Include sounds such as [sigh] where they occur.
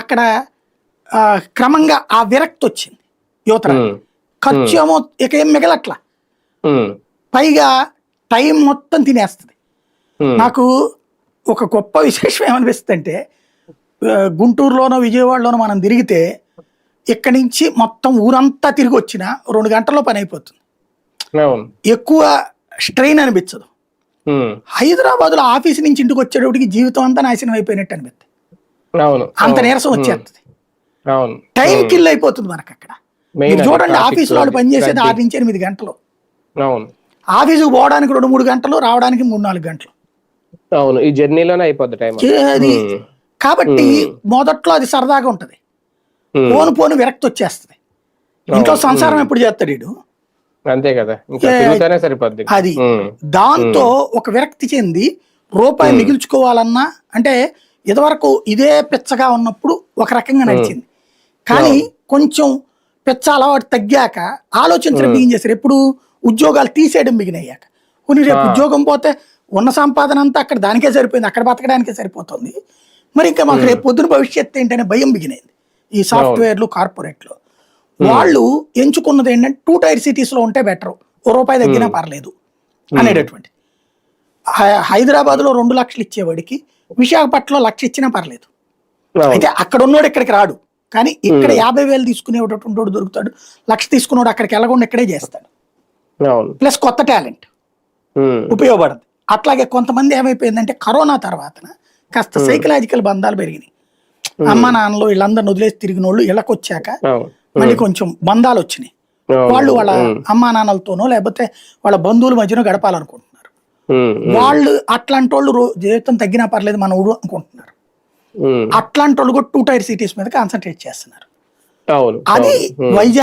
అక్కడ క్రమంగా ఆ విరక్తి వచ్చింది యువతర ఉమ్, ఖర్చు ఏమో ఇక ఏం మిగలట్లా. పైగా టైం మొత్తం తినేస్తుంది. నాకు ఒక గొప్ప [laughs] విశేషం ఏమనిపిస్తుంది అంటే గుంటూరులోనో విజయవాడలోనో మనం తిరిగితే ఇక్కడి నుంచి మొత్తం ఊరంతా తిరిగి వచ్చిన రెండు గంటల్లో పని అయిపోతుంది. ఎక్కువ స్ట్రెయిన్ అనిపించదు. హైదరాబాద్లో ఆఫీస్ నుంచి ఇంటికి వచ్చేటప్పటికి జీవితం అంతా నాశనం అయిపోయినట్టు అనిపిస్తుంది. అంత నీరసం వచ్చేస్తుంది అవును. టైం కిల్ అయిపోతుంది మనకు అక్కడ మీరు చూడండి ఆఫీస్ వాళ్ళు పనిచేసేది. ఆరు నుంచి ఎనిమిది గంటలు. అవును. ఆఫీసుకు పోవడానికి రెండు మూడు గంటలు రావడానికి మూడు నాలుగు గంటలు. అవును ఈ జర్నీలోనే అయిపోద్ది టైం అది. కాబట్టి మొదట్లో అది సరదాగా ఉంటది. పోను పోను విరక్తి వచ్చేస్తుంది. ఇంట్లో సంసారం ఎప్పుడు చేస్తాడు వీడు? అంతే కదా. సరిపోద్ది. అది. దాంతో ఒక విరక్తి చెంది రూపాయి మిగిల్చుకోవాలన్నా అంటే ఇదివరకు ఇదే పిచ్చగా ఉన్నప్పుడు ఒక రకంగా నడిచింది. కానీ కొంచెం పిచ్చ అలవాటు తగ్గాక ఆలోచించడం బిగిన్ చేశారు. ఎప్పుడు ఉద్యోగాలు తీసేయడం బిగిన్ అయ్యాక కొన్ని రేపు ఉద్యోగం పోతే ఉన్న సంపాదన అంతా అక్కడ దానికే సరిపోయింది అక్కడ బతకడానికే సరిపోతుంది. మరి ఇంకా మాకు రేపు పొద్దున భవిష్యత్తు ఏంటనే భయం బిగినైంది. ఈ సాఫ్ట్వేర్లు కార్పొరేట్లు వాళ్ళు ఎంచుకున్నది ఏంటంటే టూ టైర్ సిటీస్లో ఉంటే బెటర్. ఓ రూపాయి తగ్గినా పర్లేదు అనేటటువంటి హై- హైదరాబాద్లో రెండు లక్షలు ఇచ్చేవాడికి విశాఖపట్నంలో లక్ష ఇచ్చినా పర్లేదు. అయితే అక్కడ ఉన్నోడు ఇక్కడికి రాడు. కానీ ఇక్కడ యాభై వేలు తీసుకునేటటువంటి దొరుకుతాడు. లక్ష తీసుకునేవాడు అక్కడికి వెళ్ళకుండా ఇక్కడే చేస్తాడు. ప్లస్ కొత్త టాలెంట్. ఉపయోగపడదు. అట్లాగే కొంతమంది ఏమైపోయిందంటే కరోనా తర్వాత కాస్త సైకలాజికల్ బంధాలు పెరిగినాయి. అమ్మ నాన్నలు వీళ్ళందరిని వదిలేసి తిరిగిన వాళ్ళు ఇళ్ళకి వచ్చాక మళ్ళీ కొంచెం బంధాలు వచ్చినాయి. వాళ్ళు వాళ్ళ అమ్మా నాన్నలతోనో లేకపోతే వాళ్ళ బంధువుల మధ్యన గడపాలనుకుంటున్నారు. వాళ్ళు అట్లాంటి వాళ్ళు జీవితం తగ్గినా పర్లేదు మన ఊరు అనుకుంటున్నారు. అట్లాంటి వాళ్ళు కూడా టూ టైర్ సిటీస్ మీద కాన్సన్ట్రేట్ చేస్తున్నారు. అది. వైజాగ్